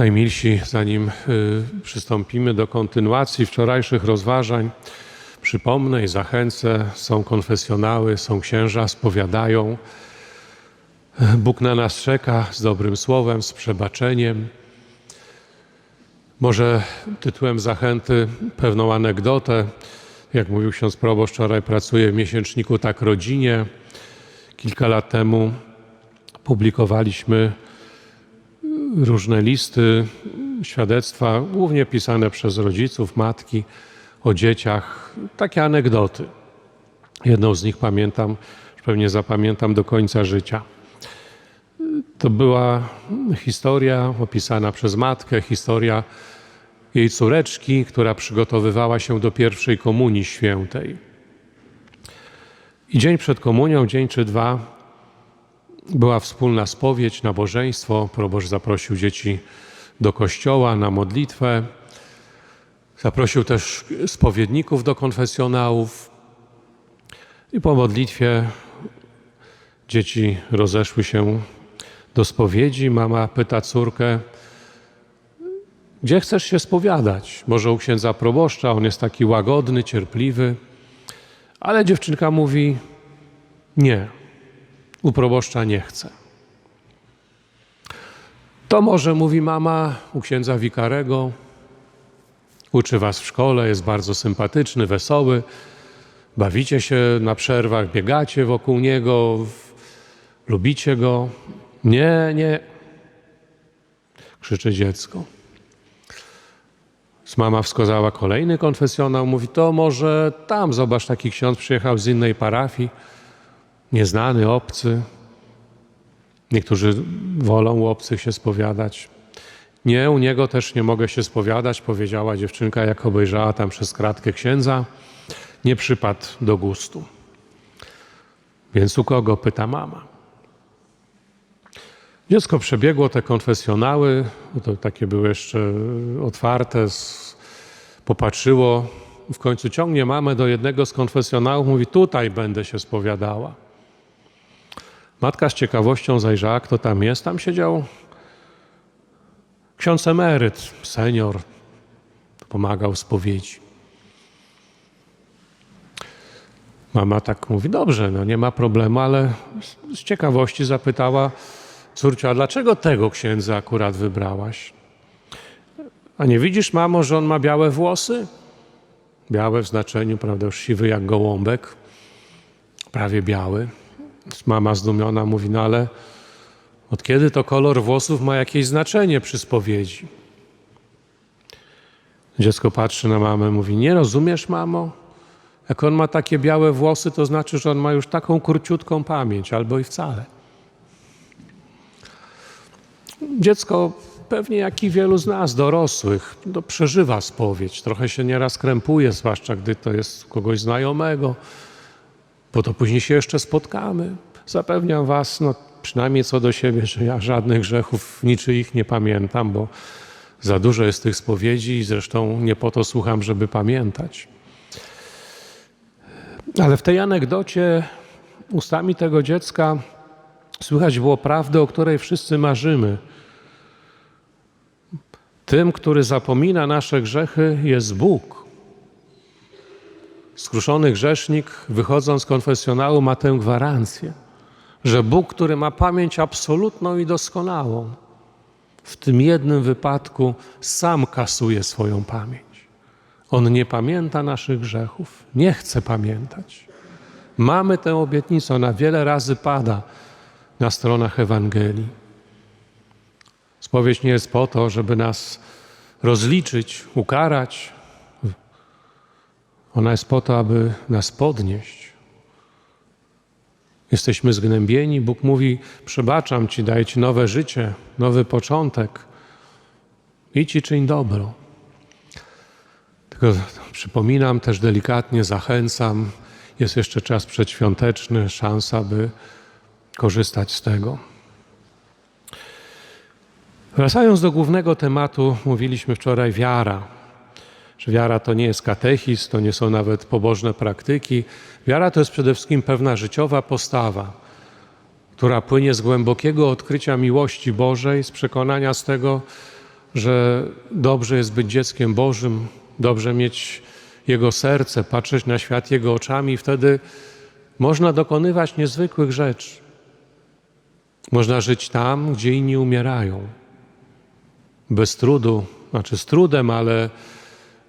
Najmilsi, zanim y, przystąpimy do kontynuacji wczorajszych rozważań, przypomnę i zachęcę, są konfesjonały, są księża, spowiadają. Bóg na nas czeka z dobrym słowem, z przebaczeniem. Może tytułem zachęty pewną anegdotę. Jak mówił ksiądz proboszcz, wczoraj pracuję w miesięczniku Tak Rodzinie. Kilka lat temu publikowaliśmy różne listy, świadectwa, głównie pisane przez rodziców, matki o dzieciach, takie anegdoty. Jedną z nich pamiętam, pewnie zapamiętam do końca życia. To była historia opisana przez matkę, historia jej córeczki, która przygotowywała się do pierwszej komunii świętej. I dzień przed komunią, dzień czy dwa, była wspólna spowiedź, nabożeństwo. Proboszcz zaprosił dzieci do kościoła na modlitwę. Zaprosił też spowiedników do konfesjonałów. I po modlitwie dzieci rozeszły się do spowiedzi. Mama pyta córkę, gdzie chcesz się spowiadać? Może u księdza proboszcza, on jest taki łagodny, cierpliwy. Ale dziewczynka mówi, nie, u proboszcza nie chce. To może, mówi mama, u księdza wikarego, uczy was w szkole, jest bardzo sympatyczny, wesoły, bawicie się na przerwach, biegacie wokół niego, lubicie go. Nie, nie, krzyczy dziecko. Mama wskazała kolejny konfesjonał, mówi, to może tam, zobacz, taki ksiądz przyjechał z innej parafii, nieznany, obcy. Niektórzy wolą u obcych się spowiadać. Nie, u niego też nie mogę się spowiadać, powiedziała dziewczynka, jak obejrzała tam przez kratkę księdza. Nie przypadł do gustu. Więc u kogo? Pyta mama. Dziecko przebiegło te konfesjonały, to takie były jeszcze otwarte, popatrzyło, w końcu ciągnie mamę do jednego z konfesjonałów, mówi: Tutaj będę się spowiadała. Matka z ciekawością zajrzała, kto tam jest. Tam siedział ksiądz emeryt, senior, pomagał spowiedzi. Mama tak mówi: Dobrze, no nie ma problemu, ale z ciekawości zapytała córcia: dlaczego tego księdza akurat wybrałaś? A nie widzisz, mamo, że on ma białe włosy? Białe w znaczeniu, prawda, już siwy jak gołąbek, prawie biały. Mama zdumiona mówi, no ale od kiedy to kolor włosów ma jakieś znaczenie przy spowiedzi? Dziecko patrzy na mamę, mówi, nie rozumiesz, mamo? Jak on ma takie białe włosy, to znaczy, że on ma już taką kurciutką pamięć, albo i wcale. Dziecko, pewnie jak i wielu z nas, dorosłych, no, przeżywa spowiedź. Trochę się nieraz krępuje, zwłaszcza gdy to jest kogoś znajomego, bo to później się jeszcze spotkamy. Zapewniam Was, no, przynajmniej co do siebie, że ja żadnych grzechów niczyich nie pamiętam, bo za dużo jest tych spowiedzi i zresztą nie po to słucham, żeby pamiętać. Ale w tej anegdocie ustami tego dziecka słychać było prawdę, o której wszyscy marzymy. Tym, który zapomina nasze grzechy, jest Bóg. Skruszony grzesznik, wychodząc z konfesjonału, ma tę gwarancję, że Bóg, który ma pamięć absolutną i doskonałą, w tym jednym wypadku sam kasuje swoją pamięć. On nie pamięta naszych grzechów, nie chce pamiętać. Mamy tę obietnicę, ona wiele razy pada na stronach Ewangelii. Spowiedź nie jest po to, żeby nas rozliczyć, ukarać. Ona jest po to, aby nas podnieść. Jesteśmy zgnębieni. Bóg mówi: Przebaczam ci, daję ci nowe życie, nowy początek. Idź i czyń dobro. Tylko przypominam też delikatnie, zachęcam. Jest jeszcze czas przedświąteczny, szansa, by korzystać z tego. Wracając do głównego tematu, mówiliśmy wczoraj wiara. Że wiara to nie jest katechizm, to nie są nawet pobożne praktyki. Wiara to jest przede wszystkim pewna życiowa postawa, która płynie z głębokiego odkrycia miłości Bożej, z przekonania z tego, że dobrze jest być dzieckiem Bożym, dobrze mieć Jego serce, patrzeć na świat Jego oczami, wtedy można dokonywać niezwykłych rzeczy. Można żyć tam, gdzie inni umierają. Bez trudu, znaczy z trudem, ale,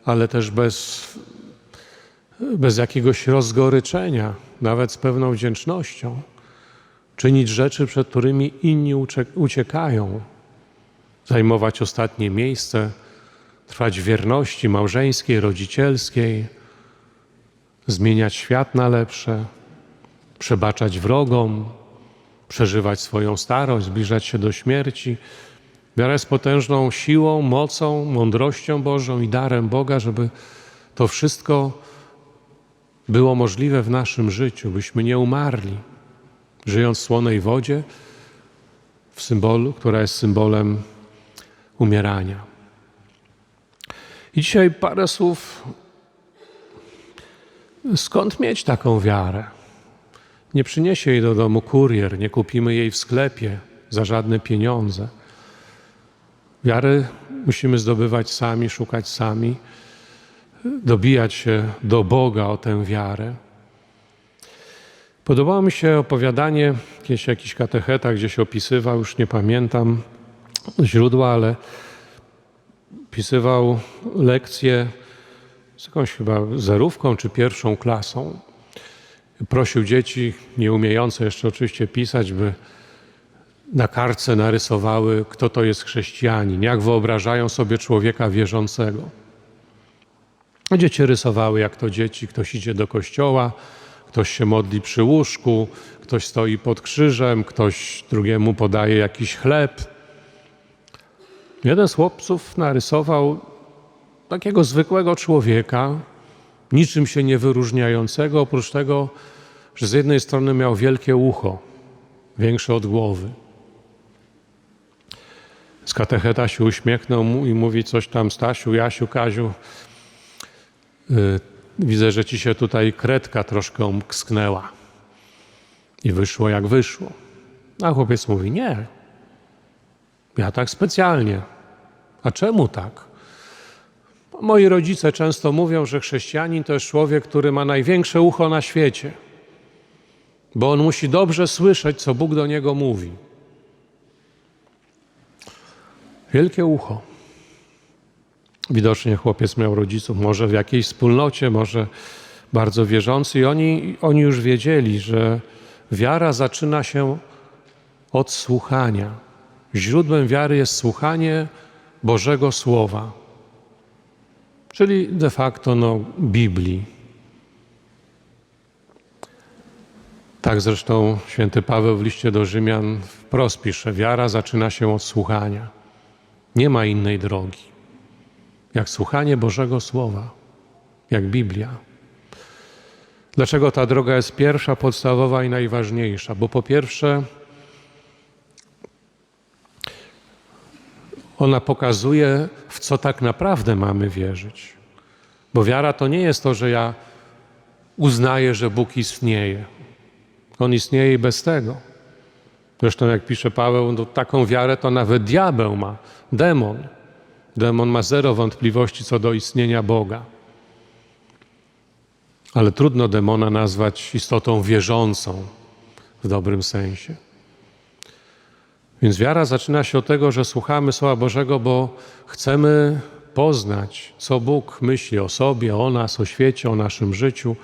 ale też bez, bez jakiegoś rozgoryczenia, nawet z pewną wdzięcznością. Czynić rzeczy, przed którymi inni uciekają. Zajmować ostatnie miejsce, trwać wierności małżeńskiej, rodzicielskiej, zmieniać świat na lepsze, przebaczać wrogom, przeżywać swoją starość, zbliżać się do śmierci. Wiara jest potężną siłą, mocą, mądrością Bożą i darem Boga, żeby to wszystko było możliwe w naszym życiu, byśmy nie umarli, żyjąc w słonej wodzie, w symbolu, która jest symbolem umierania. I dzisiaj parę słów, skąd mieć taką wiarę? Nie przyniesie jej do domu kurier, nie kupimy jej w sklepie za żadne pieniądze. Wiary musimy zdobywać sami, szukać sami, dobijać się do Boga o tę wiarę. Podobało mi się opowiadanie, kiedyś jakiś katecheta gdzieś opisywał, już nie pamiętam źródła, ale opisywał lekcję z jakąś chyba zerówką czy pierwszą klasą prosił dzieci, nie umiejące jeszcze oczywiście pisać, by na kartce narysowały, kto to jest chrześcijanin, jak wyobrażają sobie człowieka wierzącego. Dzieci rysowały, jak to dzieci, ktoś idzie do kościoła, ktoś się modli przy łóżku, ktoś stoi pod krzyżem, ktoś drugiemu podaje jakiś chleb. Jeden z chłopców narysował takiego zwykłego człowieka, niczym się nie wyróżniającego, oprócz tego, że z jednej strony miał wielkie ucho, większe od głowy. Z katecheta się uśmiechnął i mówi coś tam, Stasiu, Jasiu, Kaziu, yy, widzę, że ci się tutaj kredka troszkę umsknęła. I wyszło jak wyszło. A chłopiec mówi, nie, ja tak specjalnie. A czemu tak? Moi rodzice często mówią, że chrześcijanin to jest człowiek, który ma największe ucho na świecie, bo on musi dobrze słyszeć, co Bóg do niego mówi. Wielkie ucho. Widocznie chłopiec miał rodziców, może w jakiejś wspólnocie, może bardzo wierzący, i oni, oni już wiedzieli, że wiara zaczyna się od słuchania. Źródłem wiary jest słuchanie Bożego Słowa czyli de facto no, Biblii. Tak zresztą święty Paweł w liście do Rzymian wprost pisze: Wiara zaczyna się od słuchania. Nie ma innej drogi, jak słuchanie Bożego Słowa, jak Biblia. Dlaczego ta droga jest pierwsza, podstawowa i najważniejsza? Bo po pierwsze, Ona pokazuje, w co tak naprawdę mamy wierzyć. Bo wiara to nie jest to, że ja uznaję, że Bóg istnieje. On istnieje i bez tego. Zresztą, jak pisze Paweł, no, taką wiarę to nawet diabeł ma, demon. Demon ma zero wątpliwości co do istnienia Boga. Ale trudno demona nazwać istotą wierzącą w dobrym sensie. Więc wiara zaczyna się od tego, że słuchamy Słowa Bożego, bo chcemy poznać, co Bóg myśli o sobie, o nas, o świecie, o naszym życiu,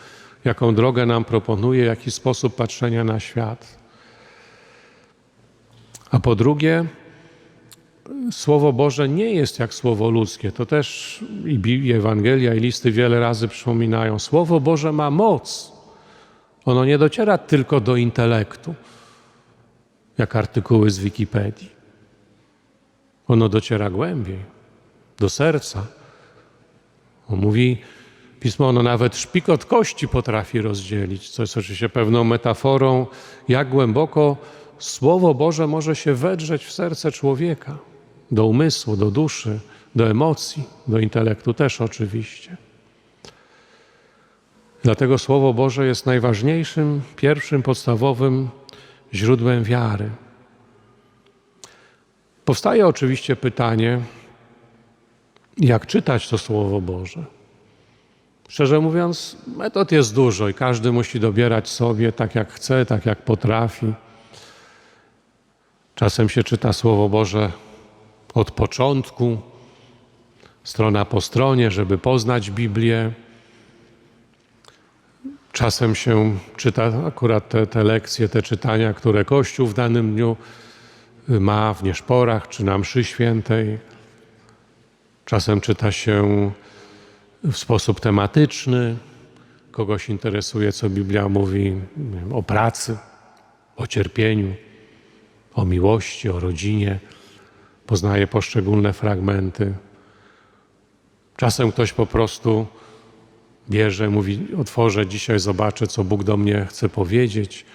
jaką drogę nam proponuje, jaki sposób patrzenia na świat. A po drugie, Słowo Boże nie jest jak Słowo ludzkie. To też i Ewangelia, i listy wiele razy przypominają. Słowo Boże ma moc. Ono nie dociera tylko do intelektu jak artykuły z Wikipedii. Ono dociera głębiej, do serca. On mówi, pismo ono nawet szpik od kości potrafi rozdzielić, co jest oczywiście pewną metaforą, jak głęboko Słowo Boże może się wedrzeć w serce człowieka, do umysłu, do duszy, do emocji, do intelektu też oczywiście. Dlatego Słowo Boże jest najważniejszym, pierwszym, podstawowym źródłem wiary. Powstaje oczywiście pytanie, jak czytać to Słowo Boże. Szczerze mówiąc, metod jest dużo i każdy musi dobierać sobie tak, jak chce, tak, jak potrafi. Czasem się czyta Słowo Boże od początku, strona po stronie, żeby poznać Biblię. Czasem się czyta akurat te, te lekcje, te czytania, które Kościół w danym dniu ma w nieszporach czy na mszy świętej. Czasem czyta się w sposób tematyczny. Kogoś interesuje, co Biblia mówi wiem, o pracy, o cierpieniu, o miłości, o rodzinie. Poznaje poszczególne fragmenty. Czasem ktoś po prostu bierze, mówi: Otworzę dzisiaj, zobaczę, co Bóg do mnie chce powiedzieć.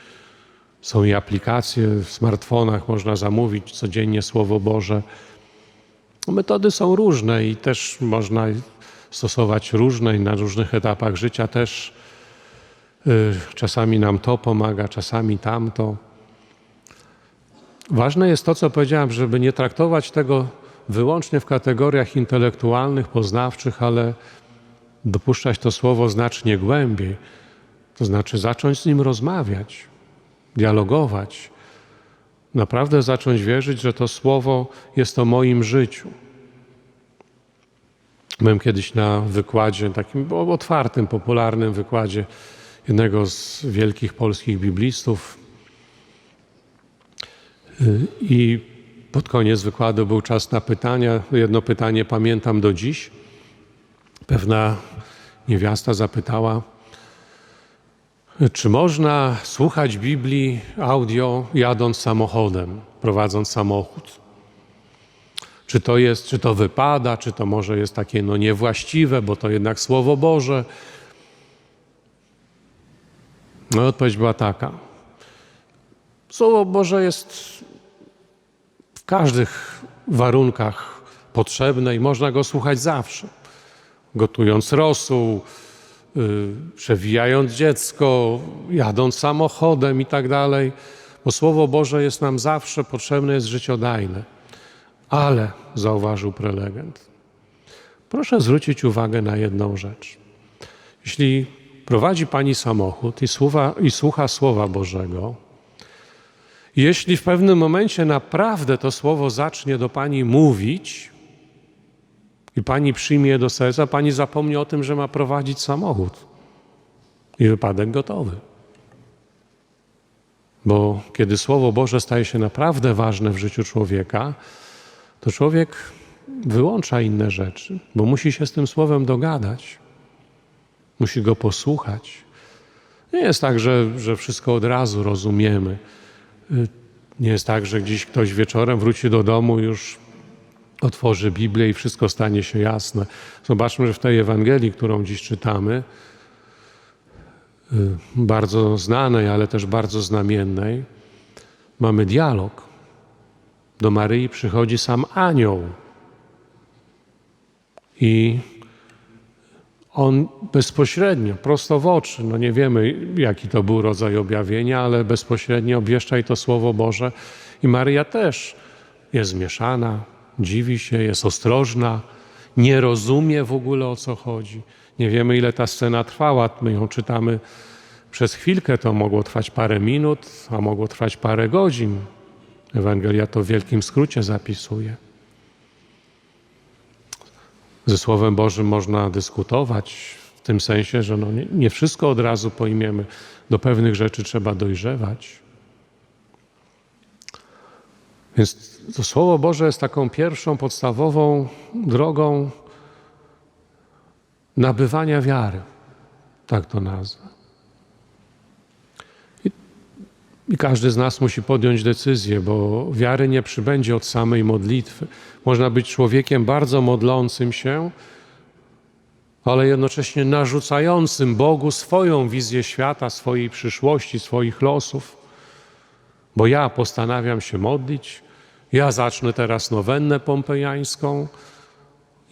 Są i aplikacje w smartfonach, można zamówić codziennie Słowo Boże. Metody są różne i też można stosować różne i na różnych etapach życia też y, czasami nam to pomaga, czasami tamto. Ważne jest to, co powiedziałem, żeby nie traktować tego wyłącznie w kategoriach intelektualnych, poznawczych, ale dopuszczać to słowo znacznie głębiej. To znaczy zacząć z nim rozmawiać, dialogować. Naprawdę zacząć wierzyć, że to słowo jest o moim życiu. Byłem kiedyś na wykładzie, takim otwartym, popularnym wykładzie jednego z wielkich polskich biblistów. I pod koniec wykładu był czas na pytania. Jedno pytanie pamiętam do dziś. Pewna niewiasta zapytała, czy można słuchać Biblii audio jadąc samochodem, prowadząc samochód? Czy to jest, czy to wypada, czy to może jest takie no niewłaściwe, bo to jednak Słowo Boże? No odpowiedź była taka. Słowo Boże jest każdych warunkach potrzebne i można go słuchać zawsze. Gotując rosół, yy, przewijając dziecko, jadąc samochodem i tak dalej, bo Słowo Boże jest nam zawsze potrzebne, jest życiodajne. Ale, zauważył prelegent, proszę zwrócić uwagę na jedną rzecz. Jeśli prowadzi Pani samochód i słucha, i słucha Słowa Bożego, jeśli w pewnym momencie naprawdę to Słowo zacznie do Pani mówić i Pani przyjmie je do serca, Pani zapomni o tym, że ma prowadzić samochód i wypadek gotowy. Bo kiedy Słowo Boże staje się naprawdę ważne w życiu człowieka, to człowiek wyłącza inne rzeczy, bo musi się z tym słowem dogadać, musi go posłuchać. Nie jest tak, że, że wszystko od razu rozumiemy. Nie jest tak, że gdzieś ktoś wieczorem wróci do domu, już otworzy Biblię i wszystko stanie się jasne. Zobaczmy, że w tej Ewangelii, którą dziś czytamy, y, bardzo znanej, ale też bardzo znamiennej, mamy dialog do Maryi przychodzi sam anioł. I on bezpośrednio, prosto w oczy, no nie wiemy jaki to był rodzaj objawienia, ale bezpośrednio obwieszcza i to Słowo Boże. I Maryja też jest zmieszana, dziwi się, jest ostrożna, nie rozumie w ogóle o co chodzi. Nie wiemy ile ta scena trwała, my ją czytamy przez chwilkę, to mogło trwać parę minut, a mogło trwać parę godzin. Ewangelia to w wielkim skrócie zapisuje. Ze Słowem Bożym można dyskutować w tym sensie, że no nie, nie wszystko od razu pojmiemy. Do pewnych rzeczy trzeba dojrzewać. Więc to Słowo Boże jest taką pierwszą, podstawową drogą nabywania wiary. Tak to nazwę. I każdy z nas musi podjąć decyzję, bo wiary nie przybędzie od samej modlitwy. Można być człowiekiem bardzo modlącym się, ale jednocześnie narzucającym Bogu swoją wizję świata, swojej przyszłości, swoich losów. Bo ja postanawiam się modlić, ja zacznę teraz nowennę pompejańską,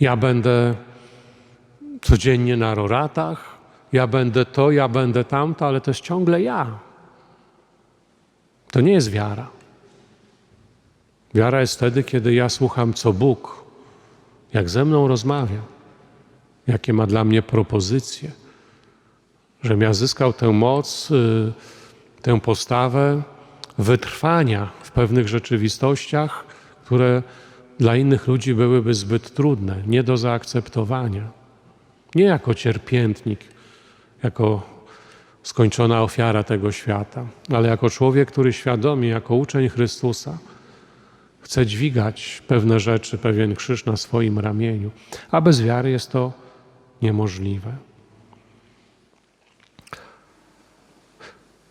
ja będę codziennie na roratach, ja będę to, ja będę tamto, ale to jest ciągle ja. To nie jest wiara. Wiara jest wtedy, kiedy ja słucham, co Bóg jak ze mną rozmawia, jakie ma dla mnie propozycje, żebym ja zyskał tę moc, y, tę postawę wytrwania w pewnych rzeczywistościach, które dla innych ludzi byłyby zbyt trudne, nie do zaakceptowania. Nie jako cierpiętnik, jako skończona ofiara tego świata, ale jako człowiek, który świadomie, jako uczeń Chrystusa, chce dźwigać pewne rzeczy, pewien krzyż na swoim ramieniu, a bez wiary jest to niemożliwe.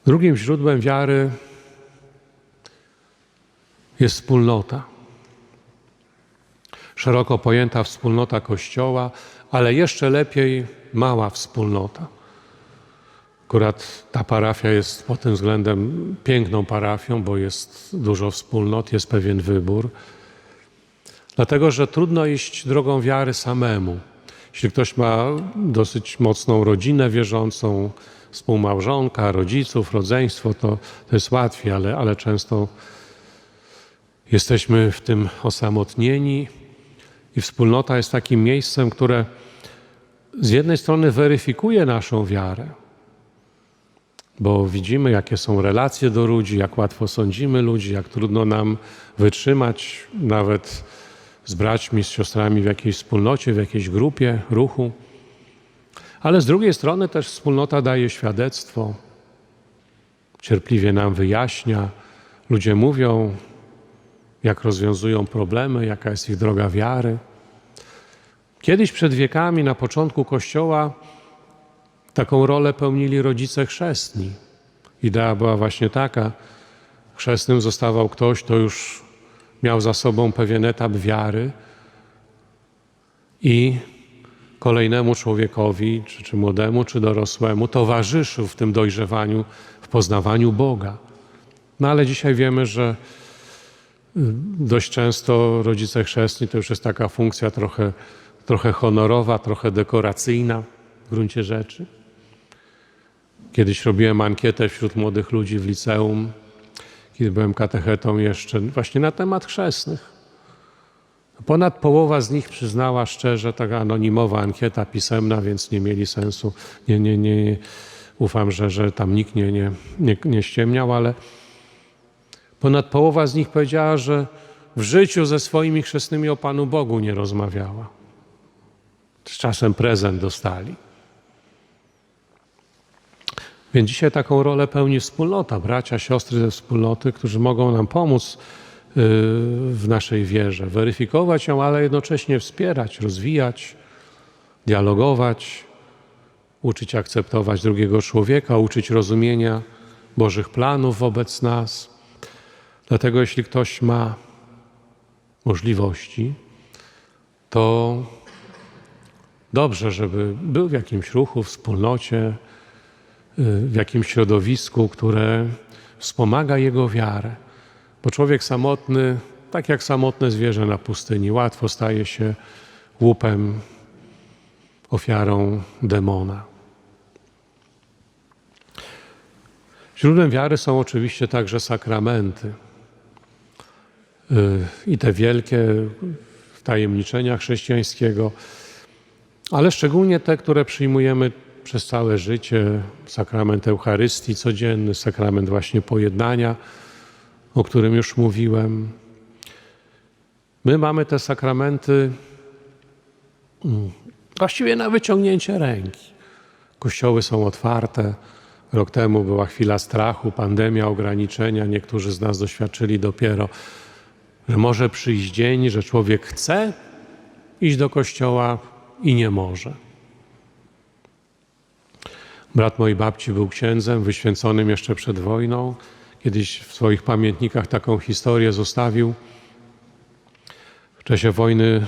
Drugim źródłem wiary jest wspólnota. Szeroko pojęta wspólnota Kościoła, ale jeszcze lepiej mała wspólnota. Akurat ta parafia jest pod tym względem piękną parafią, bo jest dużo wspólnot, jest pewien wybór. Dlatego, że trudno iść drogą wiary samemu. Jeśli ktoś ma dosyć mocną rodzinę wierzącą, współmałżonka, rodziców, rodzeństwo, to, to jest łatwiej, ale, ale często jesteśmy w tym osamotnieni i wspólnota jest takim miejscem, które z jednej strony weryfikuje naszą wiarę, bo widzimy, jakie są relacje do ludzi, jak łatwo sądzimy ludzi, jak trudno nam wytrzymać nawet z braćmi, z siostrami w jakiejś wspólnocie, w jakiejś grupie, ruchu. Ale z drugiej strony też wspólnota daje świadectwo, cierpliwie nam wyjaśnia. Ludzie mówią, jak rozwiązują problemy, jaka jest ich droga wiary. Kiedyś przed wiekami, na początku Kościoła, taką rolę pełnili rodzice chrzestni. Idea była właśnie taka: chrzestnym zostawał ktoś, kto już miał za sobą pewien etap wiary i kolejnemu człowiekowi, czy, czy młodemu, czy dorosłemu, towarzyszył w tym dojrzewaniu, w poznawaniu Boga. No ale dzisiaj wiemy, że y, dość często rodzice chrzestni to już jest taka funkcja trochę, trochę honorowa, trochę dekoracyjna w gruncie rzeczy. Kiedyś robiłem ankietę wśród młodych ludzi w liceum, kiedy byłem katechetą jeszcze, właśnie na temat chrzestnych. Ponad połowa z nich przyznała szczerze, taka anonimowa ankieta pisemna, więc nie mieli sensu. Nie, nie, nie, ufam, że, że tam nikt nie, nie, nie, nie ściemniał, ale ponad połowa z nich powiedziała, że w życiu ze swoimi chrzestnymi o Panu Bogu nie rozmawiała. Z czasem prezent dostali. Więc dzisiaj taką rolę pełni wspólnota, bracia, siostry ze wspólnoty, którzy mogą nam pomóc y, w naszej wierze, weryfikować ją, ale jednocześnie wspierać, rozwijać, dialogować, uczyć akceptować drugiego człowieka, uczyć rozumienia Bożych planów wobec nas. Dlatego, jeśli ktoś ma możliwości, to dobrze, żeby był w jakimś ruchu, wspólnocie, w jakimś środowisku, które wspomaga jego wiarę. Bo człowiek samotny, tak jak samotne zwierzę na pustyni, łatwo staje się łupem, ofiarą demona. Źródłem wiary są oczywiście także sakramenty. I te wielkie tajemniczenia chrześcijańskiego, ale szczególnie te, które przyjmujemy przez całe życie sakrament Eucharystii codzienny, sakrament właśnie pojednania, o którym już mówiłem. My mamy te sakramenty mm, właściwie na wyciągnięcie ręki. Kościoły są otwarte. Rok temu była chwila strachu, pandemia, ograniczenia. Niektórzy z nas doświadczyli dopiero, że może przyjść dzień, że człowiek chce iść do kościoła i nie może. Brat mojej babci był księdzem, wyświęconym jeszcze przed wojną. Kiedyś w swoich pamiętnikach taką historię zostawił. W czasie wojny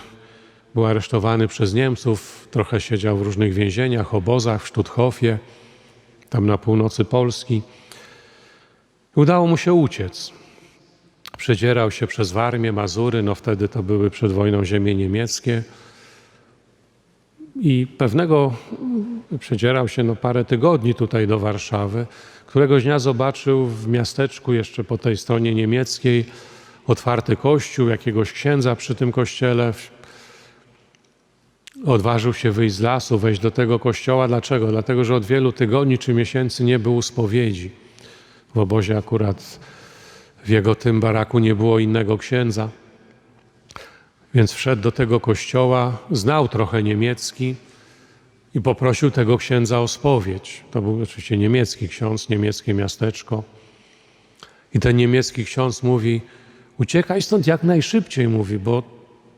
był aresztowany przez Niemców, trochę siedział w różnych więzieniach, obozach w Sztuthofie, tam na północy Polski. Udało mu się uciec. Przedzierał się przez Warmię, Mazury, no wtedy to były przed wojną ziemie niemieckie. I pewnego przedzierał się no parę tygodni tutaj do Warszawy. Któregoś dnia zobaczył w miasteczku jeszcze po tej stronie niemieckiej otwarty kościół, jakiegoś księdza przy tym kościele. odważył się wyjść z lasu, wejść do tego kościoła. Dlaczego? Dlatego, że od wielu tygodni czy miesięcy nie było spowiedzi. W obozie akurat w jego tym baraku nie było innego księdza. Więc wszedł do tego kościoła, znał trochę niemiecki i poprosił tego księdza o spowiedź. To był oczywiście niemiecki ksiądz, niemieckie miasteczko. I ten niemiecki ksiądz mówi: Uciekaj stąd jak najszybciej, mówi, bo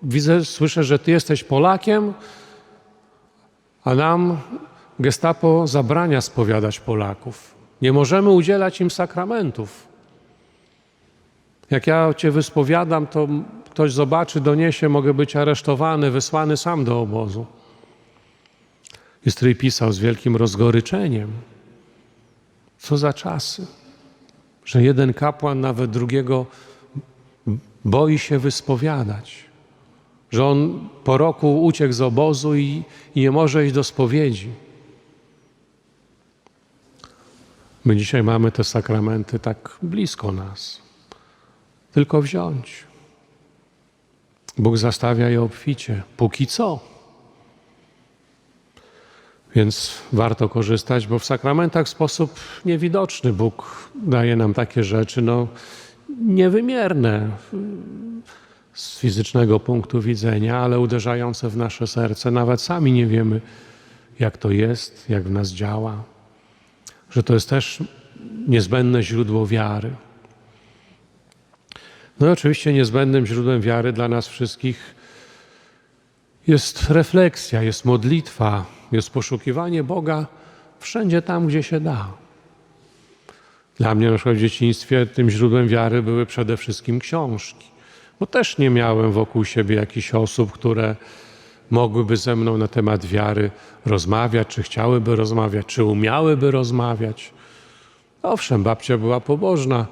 widzę, słyszę, że ty jesteś Polakiem, a nam gestapo zabrania spowiadać Polaków. Nie możemy udzielać im sakramentów. Jak ja cię wyspowiadam, to ktoś zobaczy, doniesie, mogę być aresztowany, wysłany sam do obozu. I stryj pisał z wielkim rozgoryczeniem. Co za czasy, że jeden kapłan nawet drugiego boi się wyspowiadać, że on po roku uciekł z obozu i, i nie może iść do spowiedzi. My dzisiaj mamy te sakramenty tak blisko nas. Tylko wziąć. Bóg zastawia je obficie, póki co. Więc warto korzystać, bo w sakramentach w sposób niewidoczny Bóg daje nam takie rzeczy, no, niewymierne z fizycznego punktu widzenia, ale uderzające w nasze serce. Nawet sami nie wiemy, jak to jest, jak w nas działa, że to jest też niezbędne źródło wiary. No i oczywiście niezbędnym źródłem wiary dla nas wszystkich jest refleksja, jest modlitwa, jest poszukiwanie Boga wszędzie tam, gdzie się da. Dla mnie na przykład w dzieciństwie tym źródłem wiary były przede wszystkim książki, bo też nie miałem wokół siebie jakichś osób, które mogłyby ze mną na temat wiary rozmawiać, czy chciałyby rozmawiać, czy umiałyby rozmawiać. Owszem, babcia była pobożna.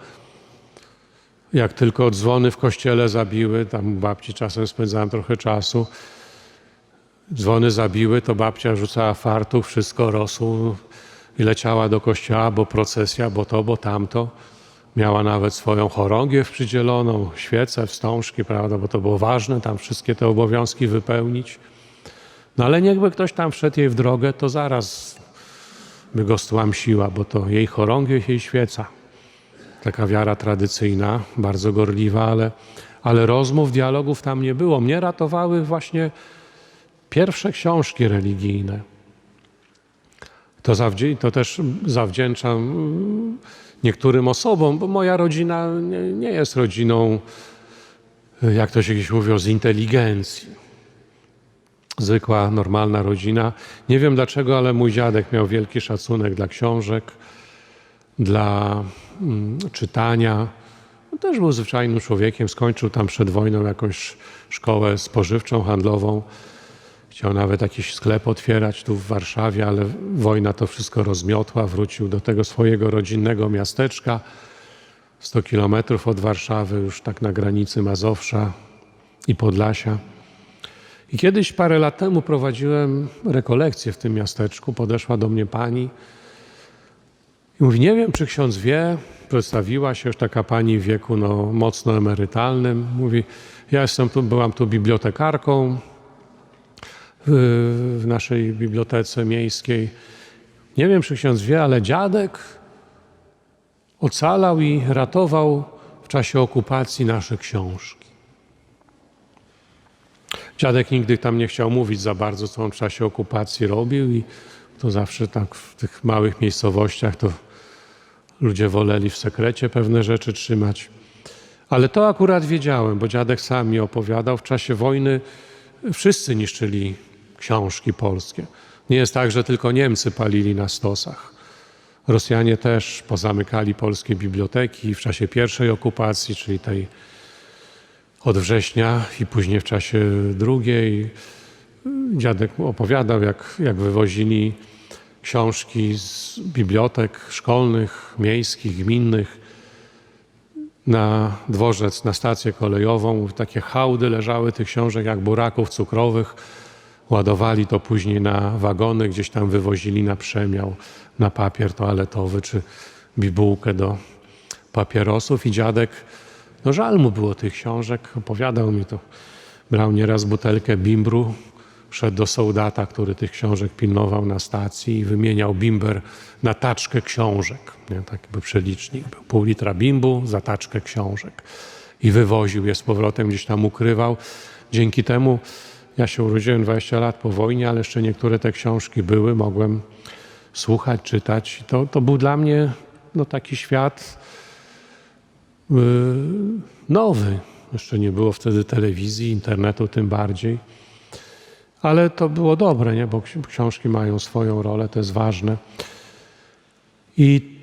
Jak tylko dzwony w kościele zabiły, tam u babci czasem spędzałem trochę czasu, dzwony zabiły, to babcia rzucała fartuch, wszystko rosło i leciała do kościoła, bo procesja, bo to, bo tamto. Miała nawet swoją chorągiew przydzieloną, świece, wstążki, prawda, bo to było ważne, tam wszystkie te obowiązki wypełnić. No ale niechby ktoś tam wszedł jej w drogę, to zaraz by go stłamsiła, bo to jej chorągiew, jej świeca. Taka wiara tradycyjna, bardzo gorliwa, ale, ale rozmów, dialogów tam nie było. Mnie ratowały właśnie pierwsze książki religijne. To, zawdzię- to też zawdzięczam mm, niektórym osobom, bo moja rodzina nie, nie jest rodziną, jak to się kiedyś mówiło, z inteligencji. Zwykła, normalna rodzina. Nie wiem dlaczego, ale mój dziadek miał wielki szacunek dla książek, dla czytania. On też był zwyczajnym człowiekiem, skończył tam przed wojną jakąś szkołę spożywczą, handlową. Chciał nawet jakiś sklep otwierać tu w Warszawie, ale wojna to wszystko rozmiotła. Wrócił do tego swojego rodzinnego miasteczka, 100 kilometrów od Warszawy, już tak na granicy Mazowsza i Podlasia. I kiedyś parę lat temu prowadziłem rekolekcję w tym miasteczku. Podeszła do mnie pani i mówi: Nie wiem, czy ksiądz wie, przedstawiła się już taka pani w wieku no, mocno emerytalnym. Mówi: Ja jestem tu, byłam tu bibliotekarką w, naszej bibliotece miejskiej. Nie wiem, czy ksiądz wie, ale dziadek ocalał i ratował w czasie okupacji nasze książki. Dziadek nigdy tam nie chciał mówić za bardzo, co on w czasie okupacji robił, i to zawsze tak w tych małych miejscowościach to ludzie woleli w sekrecie pewne rzeczy trzymać. Ale to akurat wiedziałem, bo dziadek sam mi opowiadał. W czasie wojny wszyscy niszczyli książki polskie. Nie jest tak, że tylko Niemcy palili na stosach. Rosjanie też pozamykali polskie biblioteki w czasie pierwszej okupacji, czyli tej od września i później w czasie drugiej. Dziadek opowiadał, jak, jak wywozili książki z bibliotek szkolnych, miejskich, gminnych na dworzec, na stację kolejową. Takie hałdy leżały tych książek jak buraków cukrowych. Ładowali to później na wagony, gdzieś tam wywozili na przemiał, na papier toaletowy czy bibułkę do papierosów. I dziadek, no żal mu było tych książek, opowiadał mi to. Brał nieraz butelkę bimbru, szedł do soldata, który tych książek pilnował na stacji i wymieniał bimber na taczkę książek. Nie? Taki przelicznik. Był pół litra bimbu za taczkę książek. I wywoził je z powrotem, gdzieś tam ukrywał. Dzięki temu ja się urodziłem 20 lat po wojnie, ale jeszcze niektóre te książki były, mogłem słuchać, czytać. To, to był dla mnie no, taki świat yy, nowy. Jeszcze nie było wtedy telewizji, internetu tym bardziej. Ale to było dobre, nie? bo ksi- książki mają swoją rolę, to jest ważne. I,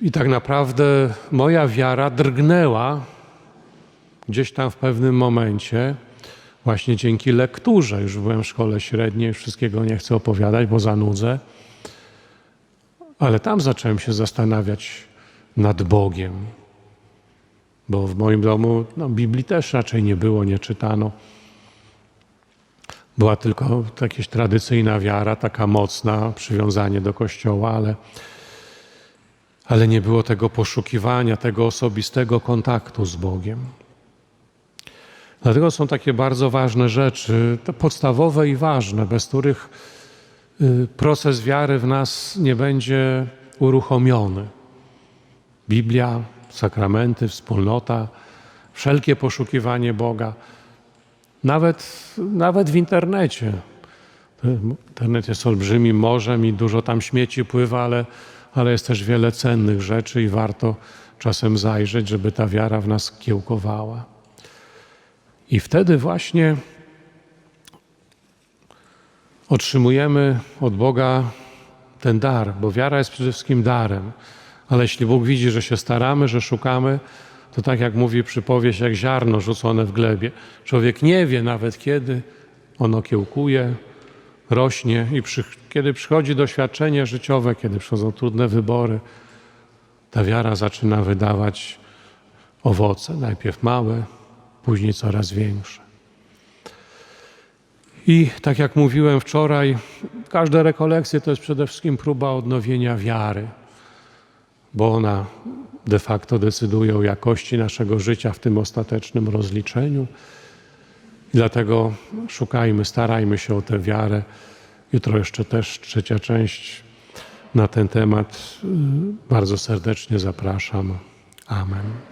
I tak naprawdę moja wiara drgnęła gdzieś tam w pewnym momencie, właśnie dzięki lekturze. Już byłem w szkole średniej, wszystkiego nie chcę opowiadać, bo zanudzę. Ale tam zacząłem się zastanawiać nad Bogiem. Bo w moim domu no, Biblii też raczej nie było, nie czytano. Była tylko jakaś tradycyjna wiara, taka mocna, przywiązanie do kościoła, ale, ale nie było tego poszukiwania, tego osobistego kontaktu z Bogiem. Dlatego są takie bardzo ważne rzeczy, podstawowe i ważne, bez których y, proces wiary w nas nie będzie uruchomiony. Biblia, sakramenty, wspólnota, wszelkie poszukiwanie Boga, nawet, nawet w internecie. Internet jest olbrzymim morzem i dużo tam śmieci pływa, ale, ale jest też wiele cennych rzeczy i warto czasem zajrzeć, żeby ta wiara w nas kiełkowała. I wtedy właśnie otrzymujemy od Boga ten dar, bo wiara jest przede wszystkim darem. Ale jeśli Bóg widzi, że się staramy, że szukamy, to tak jak mówi przypowieść, jak ziarno rzucone w glebie. Człowiek nie wie nawet kiedy ono kiełkuje, rośnie i przy, kiedy przychodzi doświadczenie życiowe, kiedy przychodzą trudne wybory, ta wiara zaczyna wydawać owoce, najpierw małe, później coraz większe. I tak jak mówiłem wczoraj, każde rekolekcje to jest przede wszystkim próba odnowienia wiary, bo ona de facto decyduje o jakości naszego życia w tym ostatecznym rozliczeniu. Dlatego szukajmy, starajmy się o tę wiarę. Jutro jeszcze też trzecia część na ten temat. Bardzo serdecznie zapraszam. Amen.